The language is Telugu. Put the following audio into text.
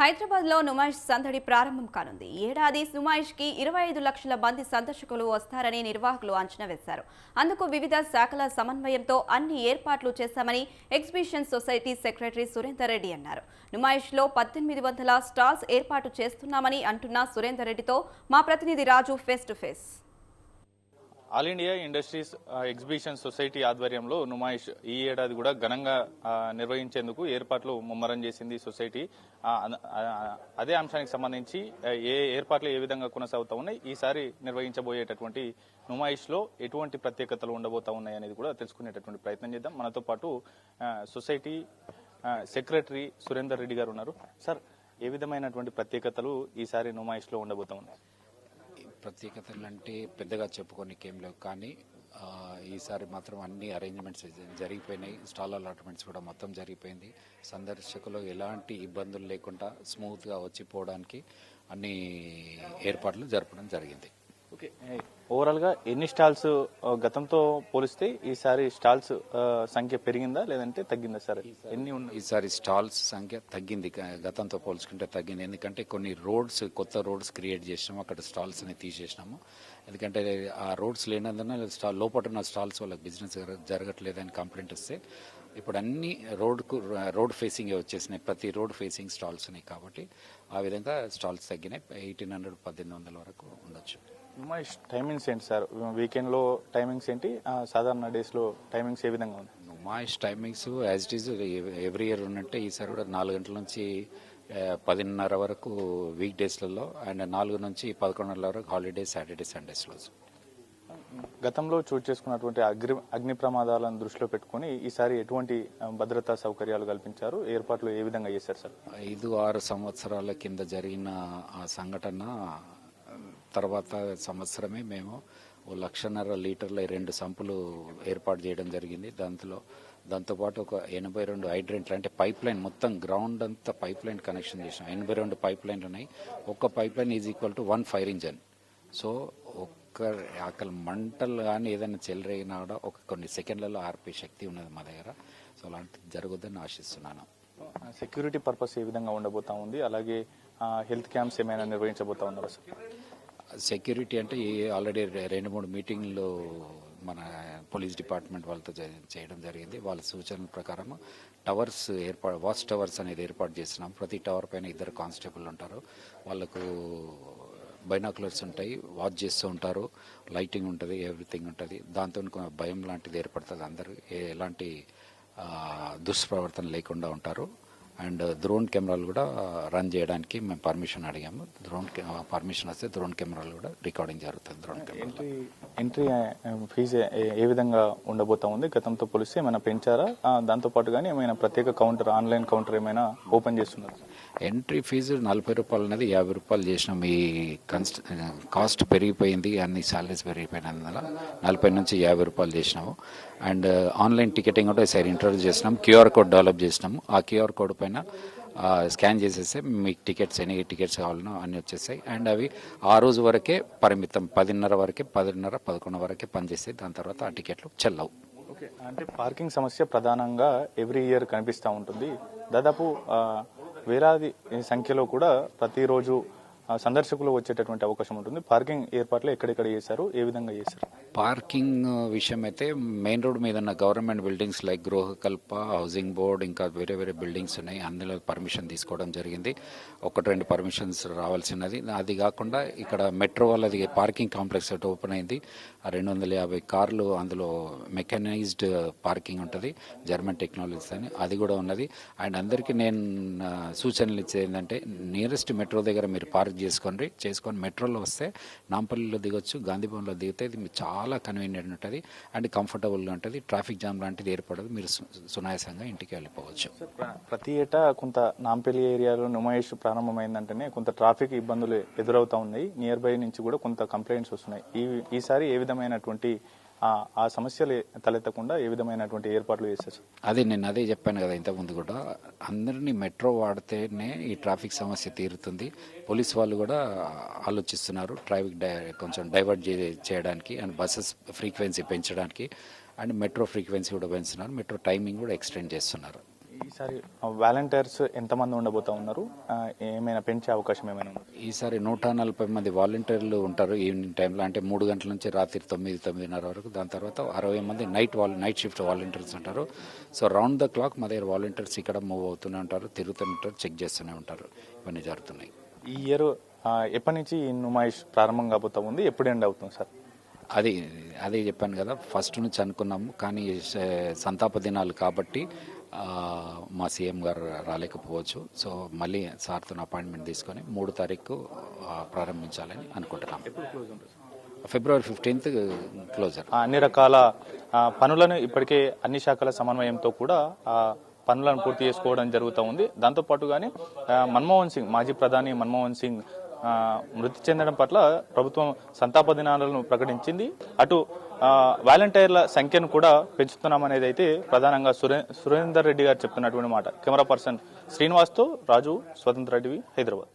హైదరాబాద్లో నుమాయిష్ సందడి ప్రారంభం కానుంది. ఏడాది నుమాయిష్కి ఇరవై ఐదు లక్షల మంది సందర్శకులు వస్తారని నిర్వాహకులు అంచనా వేశారు. అందుకు వివిధ శాఖల సమన్వయంతో అన్ని ఏర్పాట్లు చేశామని exhibition society secretary Surender Reddy అన్నారు. నుమాయిష్లో పద్దెనిమిది వందల స్టాల్స్ ఏర్పాటు చేస్తున్నామని అంటున్న సురేందర్ రెడ్డితో మా ప్రతినిధి Raju face to face. All India industries exhibition society ఆధ్వర్యంలో నుమాయిష్ ఈ ఏడాది కూడా ఘనంగా నిర్వహించేందుకు ఏర్పాట్లు ముమ్మరం చేసింది సొసైటీ. అదే అంశానికి సంబంధించి ఏ ఏర్పాట్లు ఏ విధంగా కొనసాగుతా ఉన్నాయి ఈసారి నిర్వహించబోయేటటువంటి నుమాయిష్లో ఎటువంటి ప్రత్యేకతలు ఉండబోతా ఉన్నాయి అనేది కూడా తెలుసుకునేటటువంటి ప్రయత్నం చేద్దాం. మనతో పాటు సొసైటీ సెక్రటరీ సురేందర్ రెడ్డి గారు ఉన్నారు. సార్ ఏ విధమైనటువంటి ప్రత్యేకతలు ఈసారి నుమాయిష్లో ఉండబోతా ఉన్నాయి? ప్రత్యేకతలు అంటే పెద్దగా చెప్పుకోనికి ఏం లేవు. కానీ ఈసారి మాత్రం అన్ని అరేంజ్మెంట్స్ జరిగిపోయినాయి. స్టాల్ అలాట్మెంట్స్ కూడా మొత్తం జరిగిపోయింది. సందర్శకులు ఎలాంటి ఇబ్బందులు లేకుండా స్మూత్గా వచ్చిపోవడానికి అన్ని ఏర్పాట్లు జరపడం జరిగింది. ఓకే. ఓవరాల్గా ఎన్ని స్టాల్స్ గతంతో పోలిస్తే ఈసారి స్టాల్స్ సంఖ్య పెరిగిందా లేదంటే తగ్గిందా సార్? ఎన్ని ఉన్నాయి ఈసారి స్టాల్స్ సంఖ్య తగ్గింది. గతంతో పోల్చుకుంటే తగ్గింది. ఎందుకంటే కొన్ని రోడ్స్ కొత్త రోడ్స్ క్రియేట్ చేసినాము. అక్కడ స్టాల్స్ని తీసేసినాము. ఎందుకంటే ఆ రోడ్స్ లేనందున స్టాల్ లోపల ఉన్న స్టాల్స్ వాళ్ళకి బిజినెస్ జరగట్లేదని కంప్లైంట్ వస్తే ఇప్పుడు అన్ని రోడ్కు రోడ్ ఫేసింగ్ వచ్చేసినాయి. ప్రతి రోడ్ ఫేసింగ్ స్టాల్స్ ఉన్నాయి కాబట్టి ఆ విధంగా స్టాల్స్ తగ్గినాయి. ఎయిటీన్ హండ్రెడ్ పద్దెనిమిది వందల వరకు ఉండొచ్చు. నుమాయిష్ టైమింగ్స్ ఏంటి సార్? వీకెండ్లో టైమింగ్స్ ఏంటి? సాధారణ డేస్లో టైమింగ్స్ ఏ విధంగా ఉంది Numaish timings as it is every year ఉన్నట్టే ఈసారి కూడా నాలుగు గంటల నుంచి పదిన్నర వరకు వీక్ డేస్లలో అండ్ నాలుగు నుంచి పదకొండున్నర వరకు హాలిడేస్ సాటర్డే సండేస్లో గతంలో చోటు చేసుకున్నటువంటి అగ్ని అగ్ని ప్రమాదాలను దృష్టిలో పెట్టుకొని ఈసారి ఎటువంటి భద్రతా సౌకర్యాలు కల్పించారు? ఏర్పాట్లు ఏ విధంగా చేశారు సార్? ఐదు ఆరు సంవత్సరాల కింద జరిగిన ఆ సంఘటన తర్వాత సంవత్సరమే మేము ఓ లక్షన్నర లీటర్ల రెండు సంపులు ఏర్పాటు చేయడం జరిగింది. దాంట్లో దాంతోపాటు ఒక ఎనభై రెండు హైడ్రెంట్లు అంటే పైప్ లైన్ మొత్తం గ్రౌండ్ అంతా పైప్ లైన్ కనెక్షన్ చేసాం. ఎనభై రెండు పైప్ లైన్లు ఉన్నాయి. ఒక్క pipe line is equal to one fire engine. So ఒక్క అక్కడ మంటలు కానీ ఏదైనా చెలరేగినా కూడా ఒక కొన్ని సెకండ్లలో ఆర్పే శక్తి ఉన్నది మా దగ్గర. సో అలాంటిది జరుగుద్దని ఆశిస్తున్నాను. సెక్యూరిటీ పర్పస్ ఏ విధంగా ఉండబోతా ఉంది? అలాగే హెల్త్ క్యాంప్స్ ఏమైనా నిర్వహించబోతా ఉన్నారా సార్? సెక్యూరిటీ అంటే ఈ ఆల్రెడీ రెండు మూడు మీటింగ్లు మన పోలీస్ డిపార్ట్మెంట్ వాళ్ళతో చేయడం జరిగింది. వాళ్ళ సూచనల ప్రకారం టవర్స్ ఏర్పాటు వాచ్ టవర్స్ అనేది ఏర్పాటు చేస్తున్నాం ప్రతి టవర్ పైన ఇద్దరు కానిస్టేబుల్ ఉంటారు. వాళ్ళకు బైనాకులర్స్ ఉంటాయి. వాచ్ చేస్తూ ఉంటారు. లైటింగ్ ఉంటుంది. ఎవ్రీథింగ్ ఉంటుంది. దాంతో భయం లాంటిది ఏర్పడుతుంది అందరూ. ఏ- ఎలాంటి దుష్ప్రవర్తన లేకుండా ఉంటారు. అండ్ డ్రోన్ కెమెరాలు కూడా రన్ చేయడానికి మేము పర్మిషన్ అడిగాము. డ్రోన్ పర్మిషన్ వస్తే డ్రోన్ కెమెరాలు కూడా రికార్డింగ్ జరుగుతుంది డ్రోన్ కెమెరా ఎంట్రీ ఫీజు ఏ విధంగా ఉండబోతా ఉంది గతంతో పోలిస్తే ఏమైనా పెంచారా? దాంతో పాటు కానీ ఏమైనా ప్రత్యేక కౌంటర్ ఆన్లైన్ కౌంటర్ ఏమైనా ఓపెన్ చేస్తున్నారు? ఎంట్రీ ఫీజు నలభై రూపాయలు అనేది యాభై రూపాయలు చేసినాం. ఈ కన్స్ట్ కాస్ట్ పెరిగిపోయింది అన్ని సాలరీస్ పెరిగిపోయినందువల్ల నలభై నుంచి యాభై రూపాయలు చేసినాము. అండ్ ఆన్లైన్ టికెటింగ్ కూడా ఈసారి ఇంట్రొడ్యూస్ చేసినాం క్యూఆర్ కోడ్ డెవలప్ చేసినాము. ఆ క్యూఆర్ కోడ్ పైన స్కాన్ చేసేస్తే మీకు టికెట్స్ ఎన్ని టికెట్స్ కావాలనో అన్ని వచ్చేస్తాయి. అండ్ అవి ఆ రోజు వరకే పరిమితం పదిన్నర వరకే పదిన్నర పదకొండు వరకే పనిచేస్తాయి. దాని తర్వాత ఆ టికెట్లు చెల్లవు. ఓకే. అంటే పార్కింగ్ సమస్య ప్రధానంగా ఎవ్రీ ఇయర్ కనిపిస్తూ ఉంటుంది. దాదాపు వేలాది సంఖ్యలో కూడా ప్రతిరోజు సందర్శకులు వచ్చేటటువంటి అవకాశం ఉంటుంది. పార్కింగ్ ఏర్పాట్లు ఎక్కడెక్కడ చేశారు? ఏ విధంగా చేశారు? పార్కింగ్ విషయం అయితే మెయిన్ రోడ్ మీద ఉన్న government buildings like Gruhakalpa housing board ఇంకా వేరే వేరే బిల్డింగ్స్ ఉన్నాయి. అందులో పర్మిషన్ తీసుకోవడం జరిగింది. ఒకటి రెండు పర్మిషన్స్ రావాల్సినది. అది కాకుండా ఇక్కడ మెట్రో వాళ్ళది పార్కింగ్ కాంప్లెక్స్ ఒకటి ఓపెన్ అయింది. ఆ రెండు వందల యాభై కార్లు అందులో మెకనైజ్డ్ పార్కింగ్ ఉంటుంది. జర్మన్ టెక్నాలజీస్ అని. అది కూడా ఉన్నది. అండ్ అందరికీ నేను సూచనలు ఇచ్చేది ఏంటంటే నియరెస్ట్ మెట్రో దగ్గర మీరు పార్క్ చేసుకోండి చేసుకొని మెట్రోలో వస్తే నాంపల్లిలో దిగొచ్చు గాంధీభవన్లో దిగితే ఇది చాలా కన్వీనియంట్ ఉంటుంది అండ్ కంఫర్టబుల్గా ఉంటుంది. ట్రాఫిక్ జామ్ లాంటిది ఏర్పడదు. మీరు సునాయాసంగా ఇంటికి వెళ్ళిపోవచ్చు. ప్రతి ఏటా కొంత నాంపల్లి ఏరియాలో నుమాయిష్ ప్రారంభమైందంటేనే కొంత ట్రాఫిక్ ఇబ్బందులు ఎదురవుతా ఉన్నాయి. నియర్ బై నుంచి కూడా కొంత కంప్లైంట్స్ వస్తున్నాయి. ఈ ఈసారి ఏ విధమైనటువంటి ఆ సమస్యలు తలెత్తకుండా ఏ విధమైనటువంటి ఏర్పాట్లు చేశారు? అదే నేను అదే చెప్పాను కదా ఇంతకుముందు కూడా. అందరినీ మెట్రో వాడితేనే ఈ ట్రాఫిక్ సమస్య తీరుతుంది. పోలీస్ వాళ్ళు కూడా ఆలోచిస్తున్నారు ట్రాఫిక్ డై కొంచెం డైవర్ట్ చేయడానికి అండ్ బస్సెస్ ఫ్రీక్వెన్సీ పెంచడానికి. అండ్ మెట్రో ఫ్రీక్వెన్సీ కూడా పెంచుతున్నారు. మెట్రో టైమింగ్ కూడా ఎక్స్టెండ్ చేస్తున్నారు. ఈసారి వాలంటీర్స్ ఎంతమంది ఉండబోతా ఉన్నారు? ఏమైనా పెంచే అవకాశం ఏమైనా ఉంది? ఈసారి నూట నలభై మంది వాలంటీర్లు ఉంటారు ఈవినింగ్ టైంలో. అంటే మూడు గంటల నుంచి రాత్రి తొమ్మిది తొమ్మిదిన్నర వరకు. దాని తర్వాత అరవై మంది night wall night shift volunteers ఉంటారు. సో రౌండ్ ద క్లాక్ మా దగ్గర వాలంటీర్స్ ఇక్కడ మూవ్ అవుతూనే ఉంటారు తిరుగుతూనే ఉంటారు చెక్ చేస్తూనే ఉంటారు. ఇవన్నీ జరుగుతున్నాయి. ఈ ఇయర్ ఎప్పటి నుంచి ఈ నుమాయిష్ ప్రారంభం కాబోతా ఉంది? ఎప్పుడు ఎండ్ అవుతుంది సార్? అది అదే చెప్పాను కదా ఫస్ట్ నుంచి అనుకున్నాము. కానీ సంతాప దినాలు కాబట్టి మా సీఎం గారు రాలేకపోవచ్చు. సో మళ్ళీ సార్తో అపాయింట్మెంట్ తీసుకొని మూడు తారీఖు ప్రారంభించాలని అనుకుంటున్నాం. February fifteenth closure. అన్ని రకాల పనులను ఇప్పటికే అన్ని శాఖల సమన్వయంతో కూడా పనులను పూర్తి చేసుకోవడం జరుగుతూ ఉంది. దాంతో పాటుగానే ఆ, మన్మోహన్ సింగ్ మాజీ ప్రధాని మన్మోహన్ సింగ్ మృతి చెందడం పట్ల ప్రభుత్వం సంతాప దినాలను ప్రకటించింది. అటు వాలంటీర్ల సంఖ్యను కూడా పెంచుతున్నామనేది అయితే ప్రధానంగా సురే సురేందర్ రెడ్డి గారు చెప్తున్నటువంటి మాట. కెమెరా పర్సన్ శ్రీనివాస్తో రాజు స్వతంత్ర రెడ్డివి హైదరాబాద్.